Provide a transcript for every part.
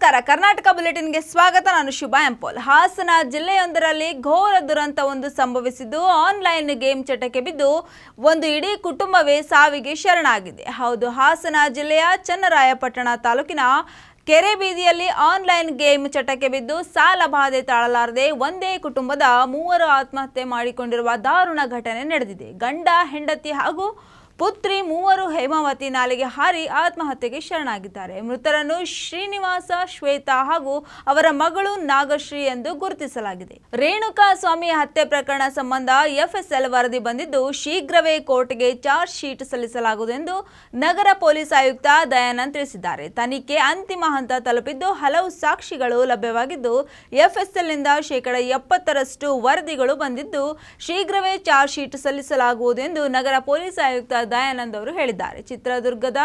ನಮಸ್ಕಾರ. ಕರ್ನಾಟಕ ಬುಲೆಟಿನ್ಗೆ ಸ್ವಾಗತ. ನಾನು ಶುಭ ಎಂಪೋಲ್. ಹಾಸನ ಜಿಲ್ಲೆಯೊಂದರಲ್ಲಿ ಘೋರ ದುರಂತ ಒಂದು ಸಂಭವಿಸಿದ್ದು, ಆನ್ಲೈನ್ ಗೇಮ್ ಚಟಕ್ಕೆ ಬಿದ್ದು ಒಂದು ಇಡೀ ಕುಟುಂಬವೇ ಸಾವಿಗೆ ಶರಣಾಗಿದೆ. ಹೌದು, ಹಾಸನ ಜಿಲ್ಲೆಯ ಚನ್ನರಾಯಪಟ್ಟಣ ತಾಲೂಕಿನ ಕೆರೆ ಬೀದಿಯಲ್ಲಿ ಆನ್ಲೈನ್ ಗೇಮ್ ಚಟಕ್ಕೆ ಬಿದ್ದು ಸಾಲ ಬಾಧೆ ತಾಳಲಾರದೆ ಒಂದೇ ಕುಟುಂಬದ ಮೂವರು ಆತ್ಮಹತ್ಯೆ ಮಾಡಿಕೊಂಡಿರುವ ದಾರುಣ ಘಟನೆ ನಡೆದಿದೆ. ಗಂಡ, ಹೆಂಡತಿ ಹಾಗೂ ಪುತ್ರಿ ಮೂವರು ಹೇಮಾವತಿ ನಾಲೆಗೆ ಹಾರಿ ಆತ್ಮಹತ್ಯೆಗೆ ಶರಣಾಗಿದ್ದಾರೆ. ಮೃತರನ್ನು ಶ್ರೀನಿವಾಸ, ಶ್ವೇತಾ ಹಾಗೂ ಅವರ ಮಗಳು ನಾಗಶ್ರೀ ಎಂದು ಗುರುತಿಸಲಾಗಿದೆ. ರೇಣುಕಾ ಸ್ವಾಮಿ ಹತ್ಯೆ ಪ್ರಕರಣ ಸಂಬಂಧ ಎಫ್ಎಸ್ಎಲ್ ವರದಿ ಬಂದಿದ್ದು, ಶೀಘ್ರವೇ ಕೋರ್ಟ್ಗೆ ಚಾರ್ಜ್ ಶೀಟ್ ಸಲ್ಲಿಸಲಾಗುವುದು ಎಂದು ನಗರ ಪೊಲೀಸ್ ಆಯುಕ್ತ ದಯಾನಂದ್ ತಿಳಿಸಿದ್ದಾರೆ. ತನಿಖೆ ಅಂತಿಮ ಹಂತ ತಲುಪಿದ್ದು, ಹಲವು ಸಾಕ್ಷಿಗಳು ಲಭ್ಯವಾಗಿದ್ದು, ಎಫ್ಎಸ್ಎಲ್ನಿಂದ ಶೇಕಡ ಎಪ್ಪತ್ತರಷ್ಟು ವರದಿಗಳು ಬಂದಿದ್ದು, ಶೀಘ್ರವೇ ಚಾರ್ಜ್ ಶೀಟ್ ಸಲ್ಲಿಸಲಾಗುವುದು ಎಂದು ನಗರ ಪೊಲೀಸ್ ಆಯುಕ್ತ ದಯಾನಂದ್ ಅವರು ಹೇಳಿದ್ದಾರೆ. ಚಿತ್ರದುರ್ಗದ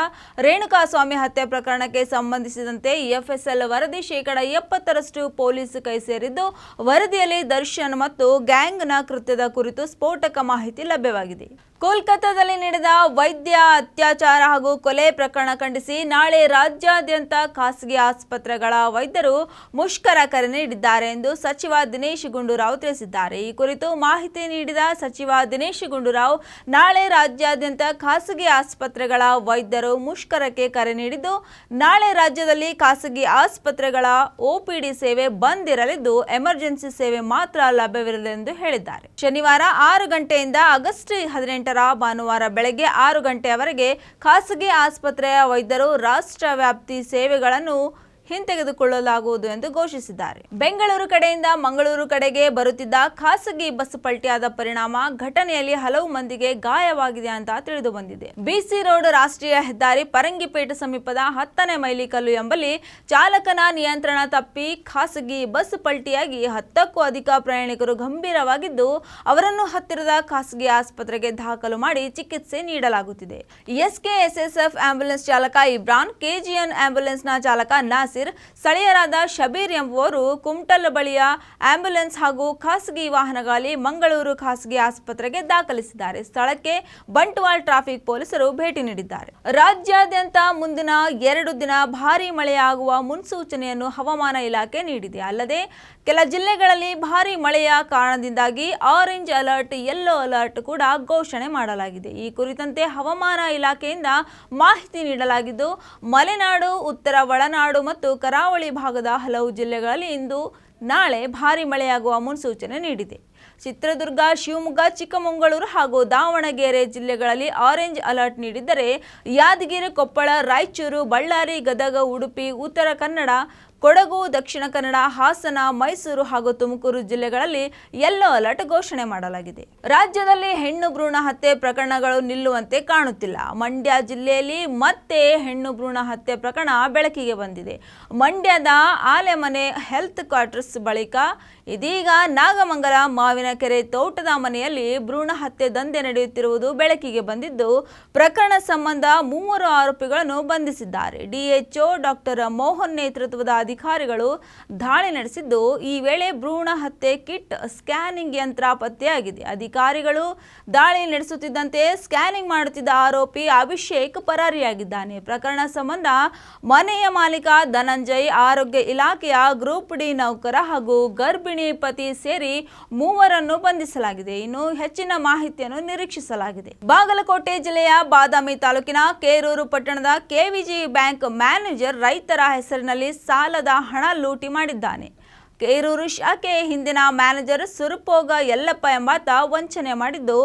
ರೇಣುಕಾಸ್ವಾಮಿ ಹತ್ಯೆ ಪ್ರಕರಣಕ್ಕೆ ಸಂಬಂಧಿಸಿದಂತೆ ಎಫ್ಎಸ್ಎಲ್ ವರದಿ ಶೇಕಡ ಎಪ್ಪತ್ತರಷ್ಟು ಪೊಲೀಸ್ ಕೈ ಸೇರಿದ್ದು, ವರದಿಯಲ್ಲಿ ದರ್ಶನ್ ಮತ್ತು ಗ್ಯಾಂಗ್ನ ಕೃತ್ಯದ ಕುರಿತು ಸ್ಫೋಟಕ ಮಾಹಿತಿ ಲಭ್ಯವಾಗಿದೆ. ಕೋಲ್ಕತ್ತಾದಲ್ಲಿ ನಡೆದ ವೈದ್ಯ ಅತ್ಯಾಚಾರ ಹಾಗೂ ಕೊಲೆ ಪ್ರಕರಣ ಖಂಡಿಸಿ ನಾಳೆ ರಾಜ್ಯಾದ್ಯಂತ ಖಾಸಗಿ ಆಸ್ಪತ್ರೆಗಳ ವೈದ್ಯರು ಮುಷ್ಕರ ಕರೆ ನೀಡಿದ್ದಾರೆ ಎಂದು ಸಚಿವ ದಿನೇಶ್ ಗುಂಡೂರಾವ್ ತಿಳಿಸಿದ್ದಾರೆ. ಈ ಕುರಿತು ಮಾಹಿತಿ ನೀಡಿದ ಸಚಿವ ದಿನೇಶ್ ಗುಂಡೂರಾವ್, ನಾಳೆ ರಾಜ್ಯಾದ್ಯಂತ ಖಾಸಗಿ ಆಸ್ಪತ್ರೆಗಳ ವೈದ್ಯರು ಮುಷ್ಕರಕ್ಕೆ ಕರೆ ನೀಡಿದ್ದು, ನಾಳೆ ರಾಜ್ಯದಲ್ಲಿ ಖಾಸಗಿ ಆಸ್ಪತ್ರೆಗಳ ಒಪಿಡಿ ಸೇವೆ ಬಂದ್ ಇರಲಿದ್ದು ಎಮರ್ಜೆನ್ಸಿ ಸೇವೆ ಮಾತ್ರ ಲಭ್ಯವಿರಲಿದೆ ಎಂದು ಹೇಳಿದ್ದಾರೆ. ಶನಿವಾರ ಆರು ಗಂಟೆಯಿಂದ ಆಗಸ್ಟ್ ಹದಿನೆಂಟರ ಭಾನುವಾರ ಬೆಳಗ್ಗೆ ಆರು ಗಂಟೆಯವರೆಗೆ ಖಾಸಗಿ ಆಸ್ಪತ್ರೆಯ ವೈದ್ಯರು ರಾಷ್ಟ್ರ ವ್ಯಾಪ್ತಿ ಸೇವೆಗಳನ್ನು ಹಿಂತೆಗೆದುಕೊಳ್ಳಲಾಗುವುದು ಎಂದು ಘೋಷಿಸಿದ್ದಾರೆ. ಬೆಂಗಳೂರು ಕಡೆಯಿಂದ ಮಂಗಳೂರು ಕಡೆಗೆ ಬರುತ್ತಿದ್ದ ಖಾಸಗಿ ಬಸ್ ಪಲ್ಟಿಯಾದ ಪರಿಣಾಮ ಘಟನೆಯಲ್ಲಿ ಹಲವು ಮಂದಿಗೆ ಗಾಯವಾಗಿದೆ ಅಂತ ತಿಳಿದು ಬಂದಿದೆ. ಬಿಸಿ ರೋಡ್ ರಾಷ್ಟ್ರೀಯ ಹೆದ್ದಾರಿ ಪರಂಗಿಪೇಟೆ ಸಮೀಪದ ಹತ್ತನೇ ಮೈಲಿಕಲ್ಲು ಎಂಬಲ್ಲಿ ಚಾಲಕನ ನಿಯಂತ್ರಣ ತಪ್ಪಿ ಖಾಸಗಿ ಬಸ್ ಪಲ್ಟಿಯಾಗಿ ಹತ್ತಕ್ಕೂ ಅಧಿಕ ಪ್ರಯಾಣಿಕರು ಗಂಭೀರವಾಗಿದ್ದು, ಅವರನ್ನು ಹತ್ತಿರದ ಖಾಸಗಿ ಆಸ್ಪತ್ರೆಗೆ ದಾಖಲು ಮಾಡಿ ಚಿಕಿತ್ಸೆ ನೀಡಲಾಗುತ್ತಿದೆ. ಎಸ್ಕೆಎಸ್ಎಸ್ಎಫ್ ಆಂಬ್ಯುಲೆನ್ಸ್ ಚಾಲಕ ಇಬ್ರಾನ್, ಕೆಜಿಎನ್ ಆಂಬ್ಯುಲೆನ್ಸ್ನ ಚಾಲಕ ನಾಸಿರ್ ಸ್ಥಳೀಯರಾದ ಶಬೀರ್ ಎಂಬುವರು ಕುಮಟಲ್ ಬಳಿಯ ಆಂಬ್ಯುಲೆನ್ಸ್ ಹಾಗೂ ಖಾಸಗಿ ವಾಹನಗಳಲ್ಲಿ ಮಂಗಳೂರು ಖಾಸಗಿ ಆಸ್ಪತ್ರೆಗೆ ದಾಖಲಿಸಿದ್ದಾರೆ. ಸ್ಥಳಕ್ಕೆ ಬಂಟ್ವಾಳ್ ಟ್ರಾಫಿಕ್ ಪೊಲೀಸರು ಭೇಟಿ ನೀಡಿದ್ದಾರೆ. ರಾಜ್ಯಾದ್ಯಂತ ಮುಂದಿನ ಎರಡು ದಿನ ಭಾರೀ ಮಳೆಯಾಗುವ ಮುನ್ಸೂಚನೆಯನ್ನು ಹವಾಮಾನ ಇಲಾಖೆ ನೀಡಿದೆ. ಅಲ್ಲದೆ ಕೆಲ ಜಿಲ್ಲೆಗಳಲ್ಲಿ ಭಾರೀ ಮಳೆಯ ಕಾರಣದಿಂದಾಗಿ ಆರೆಂಜ್ ಅಲರ್ಟ್, ಯೆಲ್ಲೋ ಅಲರ್ಟ್ ಕೂಡ ಘೋಷಣೆ ಮಾಡಲಾಗಿದೆ. ಈ ಕುರಿತಂತೆ ಹವಾಮಾನ ಇಲಾಖೆಯಿಂದ ಮಾಹಿತಿ ನೀಡಲಾಗಿದ್ದು, ಮಲೆನಾಡು, ಉತ್ತರ ಒಳನಾಡು ಮತ್ತು ಕರಾವಳಿ ಭಾಗದ ಹಲವು ಜಿಲ್ಲೆಗಳಲ್ಲಿ ಇಂದು ನಾಳೆ ಭಾರಿ ಮಳೆಯಾಗುವ ಮುನ್ಸೂಚನೆ ನೀಡಿದೆ. ಚಿತ್ರದುರ್ಗ, ಶಿವಮೊಗ್ಗ, ಚಿಕ್ಕಮಗಳೂರು ಹಾಗೂ ದಾವಣಗೆರೆ ಜಿಲ್ಲೆಗಳಲ್ಲಿ ಆರೆಂಜ್ ಅಲರ್ಟ್ ನೀಡಿದ್ದರೆ ಯಾದಗಿರಿ, ಕೊಪ್ಪಳ, ರಾಯಚೂರು, ಬಳ್ಳಾರಿ, ಗದಗ, ಉಡುಪಿ, ಉತ್ತರ ಕನ್ನಡ ಕೊಡಗು, ದಕ್ಷಿಣ ಕನ್ನಡ, ಹಾಸನ, ಮೈಸೂರು ಹಾಗೂ ತುಮಕೂರು ಜಿಲ್ಲೆಗಳಲ್ಲಿ ಯೆಲ್ಲೋ ಅಲರ್ಟ್ ಘೋಷಣೆ ಮಾಡಲಾಗಿದೆ. ರಾಜ್ಯದಲ್ಲಿ ಹೆಣ್ಣು ಭ್ರೂಣ ಹತ್ಯೆ ಪ್ರಕರಣಗಳು ನಿಲ್ಲುವಂತೆ ಕಾಣುತ್ತಿಲ್ಲ. ಮಂಡ್ಯ ಜಿಲ್ಲೆಯಲ್ಲಿ ಮತ್ತೆ ಹೆಣ್ಣು ಭ್ರೂಣ ಹತ್ಯೆ ಪ್ರಕರಣ ಬೆಳಕಿಗೆ ಬಂದಿದೆ. ಮಂಡ್ಯದ ಆಲೆಮನೆ ಹೆಲ್ತ್ ಕ್ವಾರ್ಟರ್ಸ್ ಬಳಿಕ ಇದೀಗ ನಾಗಮಂಗಲ, ಮಾವಿನಕೆರೆ ತೋಟದ ಮನೆಯಲ್ಲಿ ಭ್ರೂಣ ಹತ್ಯೆ ದಂಧೆ ನಡೆಯುತ್ತಿರುವುದು ಬೆಳಕಿಗೆ ಬಂದಿದ್ದು, ಪ್ರಕರಣ ಸಂಬಂಧ ಮೂವರು ಆರೋಪಿಗಳನ್ನು ಬಂಧಿಸಿದ್ದಾರೆ. ಡಿಎಚ್ಒ ಡಾಕ್ಟರ್ ಮೋಹನ್ ನೇತೃತ್ವದ ಅಧಿಕಾರಿಗಳು ದಾಳಿ ನಡೆಸಿದ್ದು, ಈ ವೇಳೆ ಭ್ರೂಣ ಹತ್ಯೆ ಕಿಟ್ ಸ್ಕ್ಯಾನಿಂಗ್ ಯಂತ್ರ ಪತ್ತೆಯಾಗಿದೆ. ಅಧಿಕಾರಿಗಳು ದಾಳಿ ನಡೆಸುತ್ತಿದ್ದಂತೆ ಸ್ಕ್ಯಾನಿಂಗ್ ಮಾಡುತ್ತಿದ್ದ ಆರೋಪಿ ಅಭಿಷೇಕ್ ಪರಾರಿಯಾಗಿದ್ದಾನೆ. ಪ್ರಕರಣ ಸಂಬಂಧ ಮನೆಯ ಮಾಲೀಕ ಧನಂಜಯ್ ಆರೋಗ್ಯ ಇಲಾಖೆಯ ಗ್ರೂಪ್ ಡಿ ನೌಕರ ಹಾಗೂ ಗರ್ಭಿಣಿ ಪತಿ ಸೇರಿ ಮೂವರನ್ನು ಬಂಧಿಸಲಾಗಿದೆ. ಇನ್ನು ಹೆಚ್ಚಿನ ಮಾಹಿತಿಯನ್ನು ನಿರೀಕ್ಷಿಸಲಾಗಿದೆ. ಬಾಗಲಕೋಟೆ ಜಿಲ್ಲೆಯ ಬಾದಾಮಿ ತಾಲೂಕಿನ ಕೇರೂರು ಪಟ್ಟಣದ ಕೆವಿಜಿ ಬ್ಯಾಂಕ್ ಮ್ಯಾನೇಜರ್ ರೈತರ ಹೆಸರಿನಲ್ಲಿ ಸಾಲದ ಹಣ ಲೂಟಿ ಮಾಡಿದ್ದಾನೆ. ಕೇರೂರು ಶಾಖೆ ಹಿಂದಿನ ಮ್ಯಾನೇಜರ್ ಸುರುಪೋಗ ಯಲ್ಲಪ್ಪ ಎಂಬಾತ ವಂಚನೆ ಮಾಡಿದ್ದು,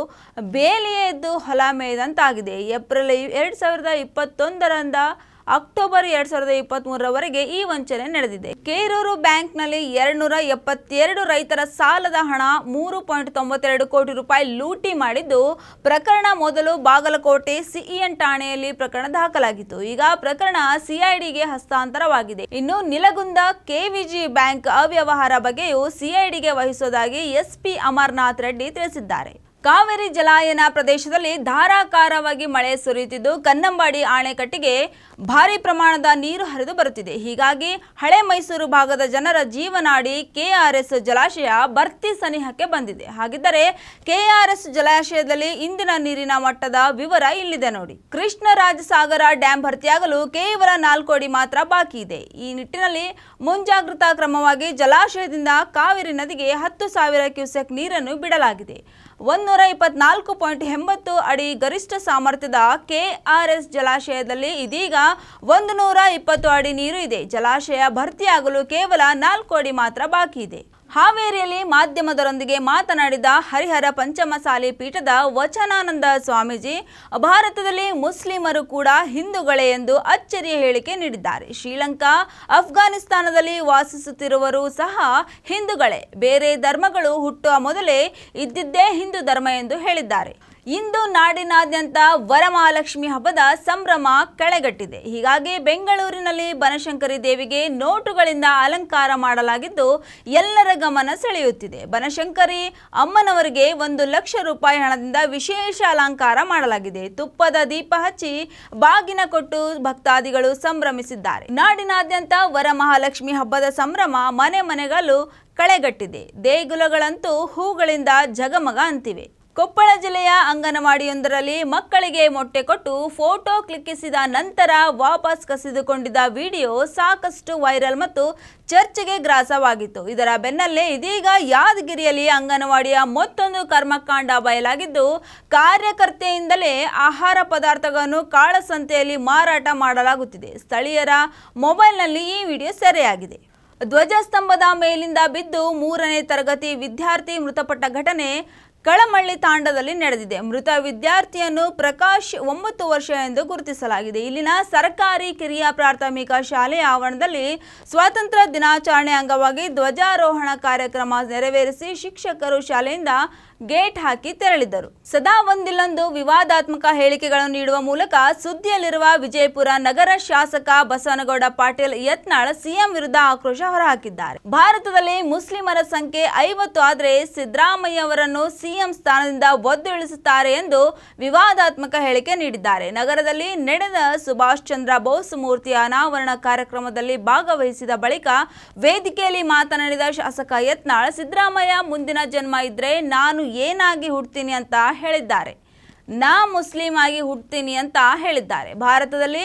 ಬೇಲಿಯೇ ಎದ್ದು ಹೊಲ ಮೇಯ್ದಂತಾಗಿದೆ ಏಪ್ರಿಲ್ ಎರಡು ಸಾವಿರದ ಇಪ್ಪತ್ತೊಂದರಿಂದ ಅಕ್ಟೋಬರ್ ಎರಡ್ ಸಾವಿರದ ಇಪ್ಪತ್ತ್ ಮೂರರವರೆಗೆ ಈ ವಂಚನೆ ನಡೆದಿದೆ. ಕೇರೂರು ಬ್ಯಾಂಕ್ನಲ್ಲಿ ಎರಡ್ನೂರ ಎಪ್ಪತ್ತೆರಡು ರೈತರ ಸಾಲದ ಹಣ ಮೂರು ಪಾಯಿಂಟ್ ತೊಂಬತ್ತೆರಡು ಕೋಟಿ ರೂಪಾಯಿ ಲೂಟಿ ಮಾಡಿದ್ದು ಪ್ರಕರಣ ಮೊದಲು ಬಾಗಲಕೋಟೆ ಸಿಇಎನ್ ಠಾಣೆಯಲ್ಲಿ ಪ್ರಕರಣ ದಾಖಲಾಗಿತ್ತು. ಈಗ ಪ್ರಕರಣ ಸಿಐಡಿಗೆ ಹಸ್ತಾಂತರವಾಗಿದೆ. ಇನ್ನು ನಿಲಗುಂದ ಕೆವಿಜಿ ಬ್ಯಾಂಕ್ ಅವ್ಯವಹಾರ ಬಗ್ಗೆಯೂ ಸಿಐಡಿಗೆ ವಹಿಸುವುದಾಗಿ ಎಸ್ಪಿ ಅಮರ್ನಾಥ್ ರೆಡ್ಡಿ ತಿಳಿಸಿದ್ದಾರೆ. ಕಾವೇರಿ ಜಲಾಯನ ಪ್ರದೇಶದಲ್ಲಿ ಧಾರಾಕಾರವಾಗಿ ಮಳೆ ಸುರಿಯುತ್ತಿದ್ದು, ಕನ್ನಂಬಾಡಿ ಆಣೆಕಟ್ಟಿಗೆ ಭಾರಿ ಪ್ರಮಾಣದ ನೀರು ಹರಿದು ಬರುತ್ತಿದೆ. ಹೀಗಾಗಿ ಹಳೆ ಮೈಸೂರು ಭಾಗದ ಜನರ ಜೀವನಾಡಿ ಕೆಆರ್ಎಸ್ ಜಲಾಶಯ ಭರ್ತಿ ಸನಿಹಕ್ಕೆ ಬಂದಿದೆ. ಹಾಗಿದ್ದರೆ ಕೆಆರ್ಎಸ್ ಜಲಾಶಯದಲ್ಲಿ ಇಂದಿನ ನೀರಿನ ಮಟ್ಟದ ವಿವರ ಇಲ್ಲಿದೆ ನೋಡಿ. ಕೃಷ್ಣರಾಜಸಾಗರ ಡ್ಯಾಂ ಭರ್ತಿಯಾಗಲು ಕೇವಲ ನಾಲ್ಕು ಅಡಿ ಮಾತ್ರ ಬಾಕಿ ಇದೆ. ಈ ನಿಟ್ಟಿನಲ್ಲಿ ಮುಂಜಾಗ್ರತಾ ಕ್ರಮವಾಗಿ ಜಲಾಶಯದಿಂದ ಕಾವೇರಿ ನದಿಗೆ ಹತ್ತು ಸಾವಿರ ಕ್ಯೂಸೆಕ್ ನೀರನ್ನು ಬಿಡಲಾಗಿದೆ. ಒಂದೂರ ಇಪ್ಪತ್ನಾಲ್ಕು ಪಾಯಿಂಟ್ ಎಂಬತ್ತು ಅಡಿ ಗರಿಷ್ಠ ಸಾಮರ್ಥ್ಯದ ಕೆಆರ್ಎಸ್ ಜಲಾಶಯದಲ್ಲಿ ಇದೀಗ ಒಂದು ನೂರ ಇಪ್ಪತ್ತು ಅಡಿ ನೀರು ಇದೆ. ಜಲಾಶಯ ಭರ್ತಿಯಾಗಲು ಕೇವಲ ನಾಲ್ಕು ಅಡಿ ಮಾತ್ರ ಬಾಕಿ ಇದೆ. ಹಾವೇರಿಯಲ್ಲಿ ಮಾಧ್ಯಮದರೊಂದಿಗೆ ಮಾತನಾಡಿದ ಹರಿಹರ ಪಂಚಮಸಾಲಿ ಪೀಠದ ವಚನಾನಂದ ಸ್ವಾಮೀಜಿ, ಭಾರತದಲ್ಲಿ ಮುಸ್ಲಿಮರು ಕೂಡ ಹಿಂದೂಗಳೇ ಎಂದು ಅಚ್ಚರಿಯ ಹೇಳಿಕೆ ನೀಡಿದ್ದಾರೆ. ಶ್ರೀಲಂಕಾ ಅಫ್ಘಾನಿಸ್ತಾನದಲ್ಲಿ ವಾಸಿಸುತ್ತಿರುವರು ಸಹ ಹಿಂದೂಗಳೇ. ಬೇರೆ ಧರ್ಮಗಳು ಹುಟ್ಟುವ ಮೊದಲೇ ಇದ್ದಿದ್ದೇ ಹಿಂದೂ ಧರ್ಮ ಎಂದು ಹೇಳಿದ್ದಾರೆ. ಇಂದು ನಾಡಿನಾದ್ಯಂತ ವರಮಹಾಲಕ್ಷ್ಮಿ ಹಬ್ಬದ ಸಂಭ್ರಮ ಕಳೆಗಟ್ಟಿದೆ. ಹೀಗಾಗಿ ಬೆಂಗಳೂರಿನಲ್ಲಿ ಬನಶಂಕರಿ ದೇವಿಗೆ ನೋಟುಗಳಿಂದ ಅಲಂಕಾರ ಮಾಡಲಾಗಿದ್ದು ಎಲ್ಲರ ಗಮನ ಸೆಳೆಯುತ್ತಿದೆ. ಬನಶಂಕರಿ ಅಮ್ಮನವರಿಗೆ ಒಂದು ಲಕ್ಷ ರೂಪಾಯಿ ಹಣದಿಂದ ವಿಶೇಷ ಅಲಂಕಾರ ಮಾಡಲಾಗಿದೆ. ತುಪ್ಪದ ದೀಪ ಹಚ್ಚಿ ಬಾಗಿನ ಕೊಟ್ಟು ಭಕ್ತಾದಿಗಳು ಸಂಭ್ರಮಿಸಿದ್ದಾರೆ. ನಾಡಿನಾದ್ಯಂತ ವರಮಹಾಲಕ್ಷ್ಮಿ ಹಬ್ಬದ ಸಂಭ್ರಮ ಮನೆ ಮನೆಗಳು ಕಳೆಗಟ್ಟಿದೆ. ದೇಗುಲಗಳಂತೂ ಹೂಗಳಿಂದ ಜಗಮಗ ಅಂತಿವೆ. ಕೊಪ್ಪಳ ಜಿಲ್ಲೆಯ ಅಂಗನವಾಡಿಯೊಂದರಲ್ಲಿ ಮಕ್ಕಳಿಗೆ ಮೊಟ್ಟೆ ಕೊಟ್ಟು ಫೋಟೋ ಕ್ಲಿಕ್ಕಿಸಿದ ನಂತರ ವಾಪಸ್ ಕಸಿದುಕೊಂಡಿದ್ದ ವಿಡಿಯೋ ಸಾಕಷ್ಟು ವೈರಲ್ ಮತ್ತು ಚರ್ಚೆಗೆ ಗ್ರಾಸವಾಗಿತ್ತು. ಇದರ ಬೆನ್ನಲ್ಲೇ ಇದೀಗ ಯಾದಗಿರಿಯಲ್ಲಿ ಅಂಗನವಾಡಿಯ ಮತ್ತೊಂದು ಕರ್ಮಕಾಂಡ ಬಯಲಾಗಿದ್ದು, ಕಾರ್ಯಕರ್ತೆಯಿಂದಲೇ ಆಹಾರ ಪದಾರ್ಥಗಳನ್ನು ಕಾಳಸಂತೆಯಲ್ಲಿ ಮಾರಾಟ ಮಾಡಲಾಗುತ್ತಿದೆ. ಸ್ಥಳೀಯರ ಮೊಬೈಲ್ನಲ್ಲಿ ಈ ವಿಡಿಯೋ ಸೆರೆಯಾಗಿದೆ. ಧ್ವಜಸ್ತಂಭದ ಮೇಲಿಂದ ಬಿದ್ದು ಮೂರನೇ ತರಗತಿ ವಿದ್ಯಾರ್ಥಿ ಮೃತಪಟ್ಟ ಘಟನೆ ಕಳಮಳ್ಳಿ ತಾಂಡದಲ್ಲಿ ನಡೆದಿದೆ. ಮೃತ ವಿದ್ಯಾರ್ಥಿಯನ್ನು ಪ್ರಕಾಶ್ ಒಂಬತ್ತು ವರ್ಷ ಎಂದು ಗುರುತಿಸಲಾಗಿದೆ. ಇಲ್ಲಿನ ಸರ್ಕಾರಿ ಕಿರಿಯ ಪ್ರಾಥಮಿಕ ಶಾಲೆಯ ಆವರಣದಲ್ಲಿ ಸ್ವಾತಂತ್ರ್ಯ ದಿನಾಚರಣೆ ಅಂಗವಾಗಿ ಧ್ವಜಾರೋಹಣ ಕಾರ್ಯಕ್ರಮ ನೆರವೇರಿಸಿ ಶಿಕ್ಷಕರು ಶಾಲೆಯಿಂದ ಗೇಟ್ ಹಾಕಿ ತೆರಳಿದ್ದರು. ಸದಾ ಒಂದಿಲ್ಲೊಂದು ವಿವಾದಾತ್ಮಕ ಹೇಳಿಕೆಗಳನ್ನು ನೀಡುವ ಮೂಲಕ ಸುದ್ದಿಯಲ್ಲಿರುವ ವಿಜಯಪುರ ನಗರ ಶಾಸಕ ಬಸವನಗೌಡ ಪಾಟೀಲ್ ಯತ್ನಾಳ್ ಸಿಎಂ ವಿರುದ್ಧ ಆಕ್ರೋಶ ಹೊರಹಾಕಿದ್ದಾರೆ. ಭಾರತದಲ್ಲಿ ಮುಸ್ಲಿಮರ ಸಂಖ್ಯೆ ಐವತ್ತು ಆದರೆ ಸಿದ್ದರಾಮಯ್ಯ ಅವರನ್ನು ಸಿಎಂ ಸ್ಥಾನದಿಂದ ಒದ್ದು ಇಳಿಸುತ್ತಾರೆ ಎಂದು ವಿವಾದಾತ್ಮಕ ಹೇಳಿಕೆ ನೀಡಿದ್ದಾರೆ. ನಗರದಲ್ಲಿ ನಡೆದ ಸುಭಾಷ್ ಚಂದ್ರ ಬೋಸ್ ಮೂರ್ತಿಯ ಅನಾವರಣ ಕಾರ್ಯಕ್ರಮದಲ್ಲಿ ಭಾಗವಹಿಸಿದ ಬಳಿಕ ವೇದಿಕೆಯಲ್ಲಿ ಮಾತನಾಡಿದ ಶಾಸಕ ಯತ್ನಾಳ್, ಸಿದ್ದರಾಮಯ್ಯ, ಮುಂದಿನ ಜನ್ಮ ಇದ್ರೆ ನಾನು ಏನಾಗಿ ಹುಡ್ತೀನಿ ಅಂತ ಹೇಳಿದ್ದಾರೆ. ನಾ ಮುಸ್ಲಿಂ ಆಗಿ ಹುಡ್ತೀನಿ ಅಂತ ಹೇಳಿದ್ದಾರೆ. ಭಾರತದಲ್ಲಿ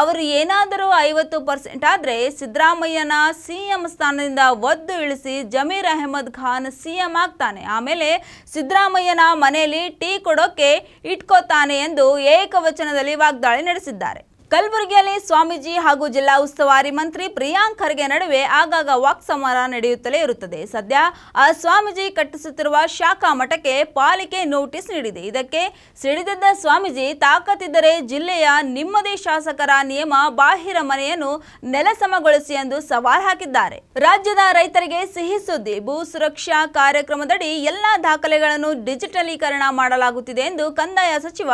ಅವರು ಏನಾದರೂ ಐವತ್ತು ಪರ್ಸೆಂಟ್ ಆದರೆ ಸಿದ್ದರಾಮಯ್ಯನ ಸಿ ಎಂ ಸ್ಥಾನದಿಂದ ಒದ್ದು ಇಳಿಸಿ ಜಮೀರ್ ಅಹಮದ್ ಖಾನ್ ಸಿ ಎಂ ಆಗ್ತಾನೆ. ಆಮೇಲೆ ಸಿದ್ದರಾಮಯ್ಯನ ಮನೆಯಲ್ಲಿ ಟೀ ಕೊಡೋಕೆ ಇಟ್ಕೋತಾನೆ ಎಂದು ಏಕವಚನದಲ್ಲಿ ವಾಗ್ದಾಳಿ ನಡೆಸಿದ್ದಾರೆ. ಕಲಬುರಗಿಯಲ್ಲಿ ಸ್ವಾಮೀಜಿ ಹಾಗೂ ಜಿಲ್ಲಾ ಉಸ್ತುವಾರಿ ಮಂತ್ರಿ ಪ್ರಿಯಾಂಕ್ ಖರ್ಗೆ ನಡುವೆ ಆಗಾಗ ವಾಕ್ಸಮರ ನಡೆಯುತ್ತಲೇ ಇರುತ್ತದೆ. ಸದ್ಯ, ಆ ಸ್ವಾಮೀಜಿ ಕಟ್ಟಿಸುತ್ತಿರುವ ಶಾಖಾ ಮಠಕ್ಕೆ ಪಾಲಿಕೆ ನೋಟಿಸ್ ನೀಡಿದೆ. ಇದಕ್ಕೆ ಸಿಡಿದಿದ್ದ ಸ್ವಾಮೀಜಿ, ತಾಕತ್ತಿದ್ದರೆ ಜಿಲ್ಲೆಯ ನಿಮ್ಮದೇ ಶಾಸಕರ ನಿಯಮ, ಬಾಹಿರ ಮನೆಯನ್ನು ನೆಲಸಮಗೊಳಿಸಿ ಎಂದು ಸವಾಲ್ ಹಾಕಿದ್ದಾರೆ. ರಾಜ್ಯದ ರೈತರಿಗೆ ಸಿಹಿ ಸುದ್ದಿ, ಭೂ ಸುರಕ್ಷಾ ಕಾರ್ಯಕ್ರಮದಡಿ ಎಲ್ಲಾ ದಾಖಲೆಗಳನ್ನು ಡಿಜಿಟಲೀಕರಣ ಮಾಡಲಾಗುತ್ತಿದೆ ಎಂದು ಕಂದಾಯ ಸಚಿವ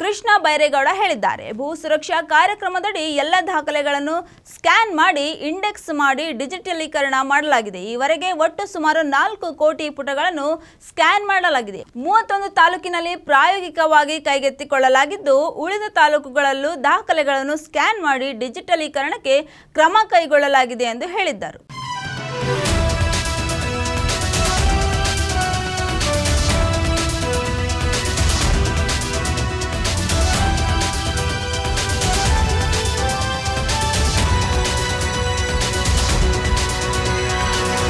ಕೃಷ್ಣ ಬೈರೇಗೌಡ ಹೇಳಿದ್ದಾರೆ. ಭೂ ಸುರಕ್ಷಾ ಕಾರ್ಯಕ್ರಮದಡಿ ಎಲ್ಲ ದಾಖಲೆಗಳನ್ನು ಸ್ಕ್ಯಾನ್ ಮಾಡಿ, ಇಂಡೆಕ್ಸ್ ಮಾಡಿ ಡಿಜಿಟಲೀಕರಣ ಮಾಡಲಾಗಿದೆ. ಈವರೆಗೆ ಒಟ್ಟು ಸುಮಾರು ನಾಲ್ಕು ಕೋಟಿ ಪುಟಗಳನ್ನು ಸ್ಕ್ಯಾನ್ ಮಾಡಲಾಗಿದೆ. ಮೂವತ್ತೊಂದು ತಾಲೂಕಿನಲ್ಲಿ ಪ್ರಾಯೋಗಿಕವಾಗಿ ಕೈಗೆತ್ತಿಕೊಳ್ಳಲಾಗಿದ್ದು, ಉಳಿದ ತಾಲೂಕುಗಳಲ್ಲೂ ದಾಖಲೆಗಳನ್ನು ಸ್ಕ್ಯಾನ್ ಮಾಡಿ ಡಿಜಿಟಲೀಕರಣಕ್ಕೆ ಕ್ರಮ ಕೈಗೊಳ್ಳಲಾಗಿದೆ ಎಂದು ಹೇಳಿದ್ದರು.